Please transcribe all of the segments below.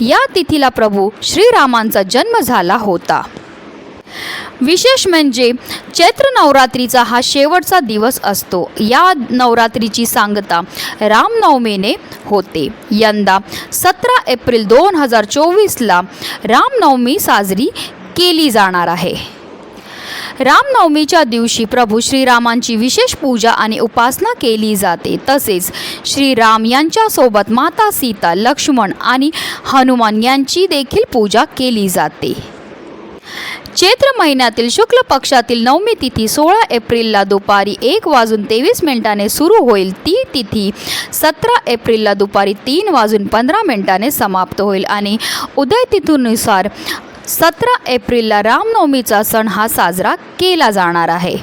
या तिथीला प्रभू श्रीरामांचा जन्म झाला होता. विशेष म्हणजे चैत्र नवरात्रीचा हा शेवटचा दिवस असतो. या नवरात्रीची सांगता रामनवमीने होते. यंदा सतरा एप्रिल दोन हजार चोवीसला रामनवमी साजरी केली जाणार आहे. रामनवमीच्या दिवशी प्रभू श्रीरामांची विशेष पूजा आणि उपासना केली जाते. तसेच श्रीराम यांच्यासोबत माता सीता लक्ष्मण आणि हनुमान यांची देखील पूजा केली जाते. चैत्र महिन्यातील शुक्ल पक्षातील नवमी तिथी सोळा एप्रिलला दुपारी एक वाजून तेवीस मिनिटाने सुरू होईल. ती तिथी सतरा एप्रिलला दुपारी तीन वाजून पंधरा मिनिटाने समाप्त होईल आणि उदय तिथीनुसार सतरा एप्रिलला रामनवमीचा सण हा साजरा केला जाणार आहे.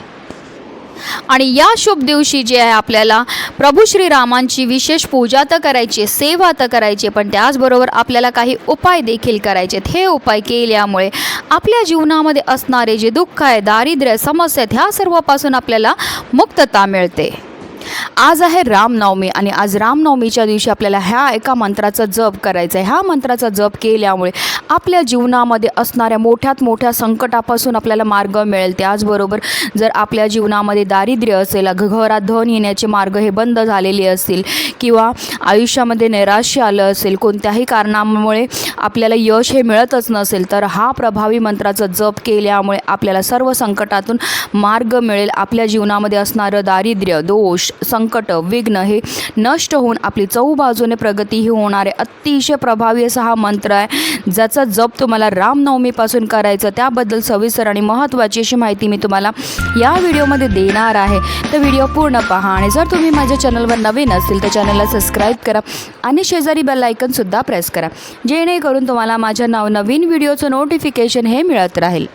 आणि या शुभ दिवशी जे आहे आपल्याला प्रभू श्रीरामांची विशेष पूजा तर करायची सेवा तर करायची पण त्याचबरोबर आपल्याला काही उपाय देखील करायचे आहेत. हे उपाय केल्यामुळे आपल्या जीवनामध्ये असणारे जे दुःख आहे दारिद्र्य समस्या आहेत ह्या सर्वापासून आपल्याला मुक्तता मिळते. आज आहे रामनवमी आणि आज रामनवमीच्या दिवशी आपल्याला ह्या एका मंत्राचा जप करायचा आहे. ह्या मंत्राचा जप केल्यामुळे आपल्या जीवनामध्ये असणाऱ्या मोठ्यात मोठ्या संकटापासून आपल्याला मार्ग मिळेल. त्याचबरोबर जर आपल्या जीवनामध्ये दारिद्र्य असेल घरात धन येण्याचे मार्ग हे बंद झालेले असतील किंवा आयुष्यामध्ये नैराश्य आलं असेल कोणत्याही कारणामुळे आपल्याला यश हे मिळतच नसेल तर हा प्रभावी मंत्राचा जप केल्यामुळे आपल्याला सर्व संकटातून मार्ग मिळेल. आपल्या जीवनामध्ये असणारं दारिद्र्य दोष संकट विघ्न हे नष्ट होऊन आपली चौबाजूने प्रगतीही होणारे अतिशय प्रभावी असा हा मंत्र आहे ज्याचा जप तुम्हाला रामनवमीपासून करायचं त्याबद्दल सविस्तर आणि महत्त्वाची अशी माहिती मी तुम्हाला या व्हिडिओमध्ये देणार आहे. तर व्हिडिओ पूर्ण पहा आणि जर तुम्ही माझ्या चॅनलवर नवीन असतील तर चॅनलला सबस्क्राईब करा आणि शेजारी बेल आयकनसुद्धा प्रेस करा. जेणेकरून तुम्हाला माझ्या नवनवीन व्हिडिओचं नोटिफिकेशन हे मिळत राहील.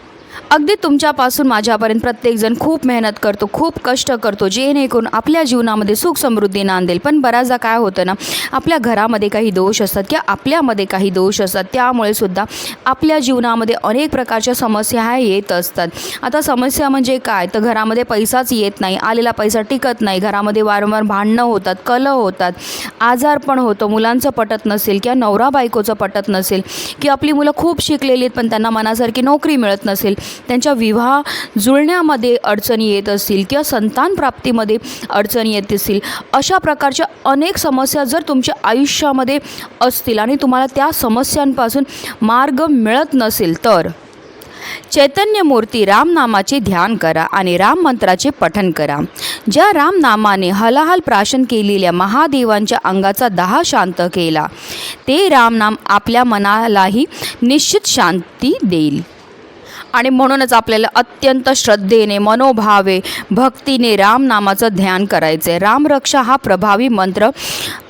अगदी तुमच्यापासून माझ्यापर्यंत प्रत्येकजण खूप मेहनत करतो खूप कष्ट करतो जेणेकरून आपल्या जीवनामध्ये सुख समृद्धी नांदेल. पण बऱ्याचदा काय होतं ना आपल्या घरामध्ये काही दोष असतात किंवा आपल्यामध्ये काही दोष असतात त्यामुळे सुद्धा आपल्या जीवनामध्ये अनेक प्रकारच्या समस्या ह्या येत असतात. आता समस्या म्हणजे काय? तर घरामध्ये पैसाच येत नाही आलेला पैसा टिकत नाही घरामध्ये वारंवार भांडणं होतात कलह होतात आजार पण होतो मुलांचं पटत नसेल किंवा नवरा बायकोचं पटत नसेल की आपली मुलं खूप शिकलेली आहेत पण त्यांना मनासारखी नोकरी मिळत नसेल त्यांच्या विवाह जुळण्यामध्ये अडचणी येत असतील किंवा संतान प्राप्तीमध्ये अडचणी येत असतील अशा प्रकारच्या अनेक समस्या जर तुमच्या आयुष्यामध्ये असतील आणि तुम्हाला त्या समस्यांपासून मार्ग मिळत नसेल तर चैतन्यमूर्ती रामनामाचे ध्यान करा आणि राम मंत्राचे पठन करा. ज्या रामनामाने हलाहल प्राशन केलेल्या महादेवांच्या अंगाचा दहा शांत केला ते रामनाम आपल्या मनालाही निश्चित शांती देईल. आणि म्हणूनच आपल्याला अत्यंत श्रद्धेने मनोभावे भक्तीने रामनामाचं ध्यान करायचं आहे रामरक्षा हा प्रभावी मंत्र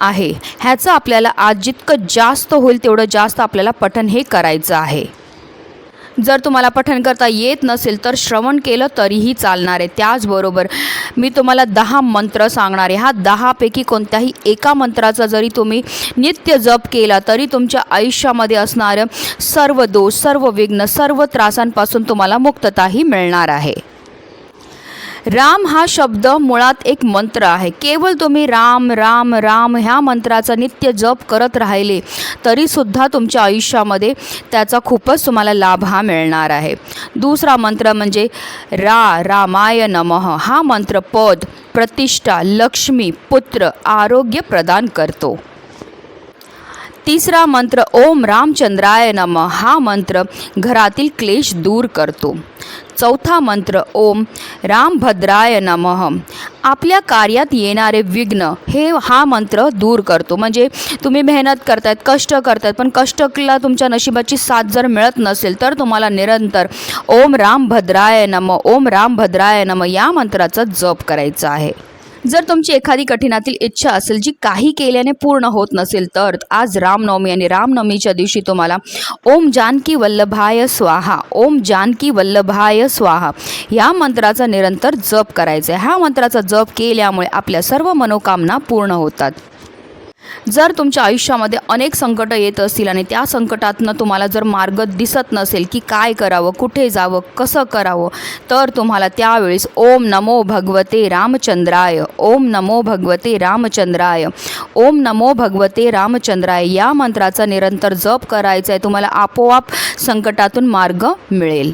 आहे. ह्याचं आपल्याला आज जितकं जास्त होईल तेवढं जास्त आपल्याला पठन हे करायचं आहे. जर तुम्हाला पठण करता येत नसेल तर श्रवण केलं तरीही चालणार आहे. त्याचबरोबर मी तुम्हाला दहा मंत्र सांगणार आहे. हा दहापैकी कोणत्याही एका मंत्राचा जरी तुम्ही नित्य जप केला तरी तुमच्या आयुष्यामध्ये असणारं सर्व दोष सर्व विघ्न सर्व त्रासांपासून तुम्हाला मुक्तताही मिळणार आहे. राम हा शब्द मुळात एक मंत्र आहे. केवळ तुम्ही राम राम राम ह्या मंत्राचा नित्य जप करत राहिले तरीसुद्धा तुमच्या आयुष्यामध्ये त्याचा खूपच तुम्हाला लाभ हा मिळणार आहे. दुसरा मंत्र म्हणजे रा रामाय नमः. हा मंत्र पद प्रतिष्ठा लक्ष्मी पुत्र आरोग्य प्रदान करतो. तिसरा मंत्र ओम रामचंद्राय नम. हा मंत्र घरातील क्लेश दूर करतो. चौथा मंत्र ओम रामभद्राय नम. आपल्या कार्यात येणारे विघ्न हे हा मंत्र दूर करतो. म्हणजे तुम्ही मेहनत करतायत कष्ट करतायत पण कष्टला तुमच्या नशिबाची साथ जर मिळत नसेल तर तुम्हाला निरंतर ओम रामभद्राय नम ओम रामभद्राय नम या मंत्राचा जप करायचा आहे. जर तुमची एखादी कठीणातील इच्छा असेल जी काही केल्याने पूर्ण होत नसेल तर आज रामनवमी आणि रामनवमीच्या दिवशी तुम्हाला ओम जानकी वल्लभाय स्वाहा ओम जानकी वल्लभाय स्वाहा या मंत्राचा निरंतर जप करायचा आहे ह्या मंत्राचा जप केल्यामुळे आपल्या सर्व मनोकामना पूर्ण होतात. जर तुमच्या आयुष्यामध्ये अनेक संकटं येत असतील आणि त्या संकटातनं तुम्हाला जर मार्ग दिसत नसेल की काय करावं कुठे जावं कसं करावं तर तुम्हाला त्यावेळेस ओम नमो भगवते रामचंद्राय ओम नमो भगवते रामचंद्राय ओम नमो भगवते रामचंद्राय या मंत्राचा निरंतर जप करायचा आहे तुम्हाला आपोआप संकटातून मार्ग मिळेल.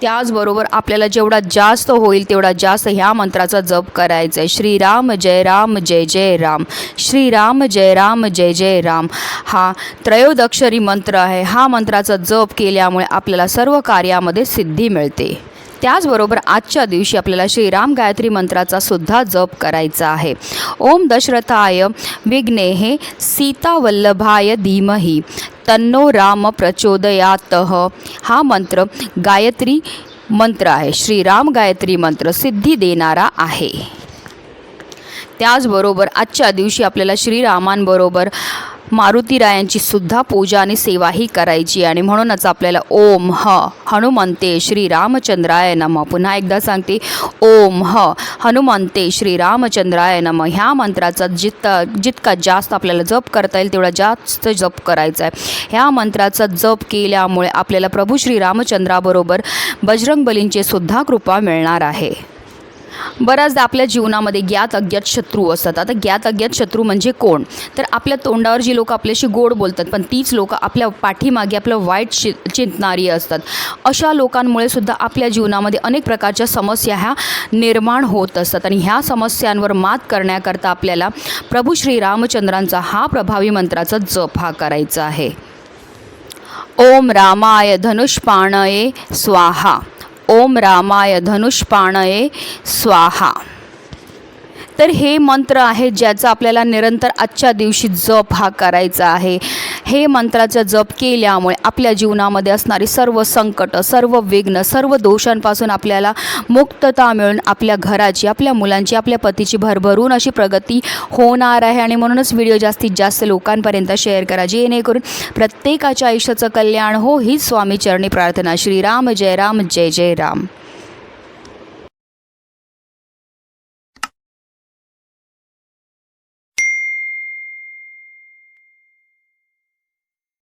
त्याचबरोबर आपल्याला जेवढा जास्त होईल तेवढा जास्त ह्या मंत्राचा जप करायचा आहे श्रीराम जय राम जय जय राम. श्रीराम जय राम जय जय राम. हा त्रयोदक्षरी मंत्र आहे. हा मंत्राचा जप केल्यामुळे आपल्याला सर्व कार्यामध्ये सिद्धी मिळते. त्याचबरोबर आजच्या दिवशी आपल्याला श्रीराम गायत्री मंत्राचा सुद्धा जप करायचा आहे. ओम दशरथाय विघ्ने हे सीतावल्लभाय धीमही तन्नो राम प्रचोदयात. हा मंत्र गायत्री मंत्र आहे. श्रीराम गायत्री मंत्र सिद्धी देणारा आहे. त्याचबरोबर आजच्या दिवशी आपल्याला श्रीरामांबरोबर मारुतीरायांची सुद्धा पूजा आणि सेवाही करायची आणि म्हणूनच आपल्याला ओम ह हनुमंते श्री रामचंद्राय नम. पुन्हा एकदा सांगते ओम ह हनुमंते श्री रामचंद्राय नम. ह्या मंत्राचा जितका जितका जास्त आपल्याला जप करता येईल तेवढा जास्त जप करायचा आहे. ह्या मंत्राचा जप केल्यामुळे आपल्याला प्रभू श्री रामचंद्राबरोबर बजरंगबलींचे सुद्धा कृपा मिळणार आहे. बऱ्याचदा आपल्या जीवनामध्ये ज्ञात अज्ञात शत्रू असतात. आता ज्ञात अज्ञात शत्रू म्हणजे कोण? तर आपल्या तोंडावर जी लोक आपल्याशी गोड बोलतात पण तीच लोक आपल्या पाठीमागे आपलं वाईट शि चिंतणारी असतात. अशा लोकांमुळे सुद्धा आपल्या जीवनामध्ये अनेक प्रकारच्या समस्या ह्या निर्माण होत असतात आणि ह्या समस्यांवर मात करण्याकरता आपल्याला प्रभू श्री रामचंद्रांचा हा प्रभावी मंत्राचा जप हा करायचा आहे. ओम रामाय धनुष्पाणये स्वाहा. ओम रामाय धनुष्पाणये स्वाहा. तर हे मंत्र आहे ज्याचा आपल्याला निरंतर आजच्या दिवशी जप हा करायचा आहे. हे मंत्राचा जप केल्यामुळे आपल्या जीवनामध्ये असणारी सर्व संकट सर्व विघ्न सर्व दोषांपासून आपल्याला मुक्तता मिळून आपल्या घराची आपल्या मुलांची आपल्या पतीची भरभरून अशी प्रगती होणार आहे. आणि म्हणूनच व्हिडिओ जास्तीत जास्त लोकांपर्यंत शेअर करा जेणेकरून प्रत्येकाच्या आयुष्याचं कल्याण हो ही स्वामी चरणी प्रार्थना. श्रीराम जय राम जय जय राम.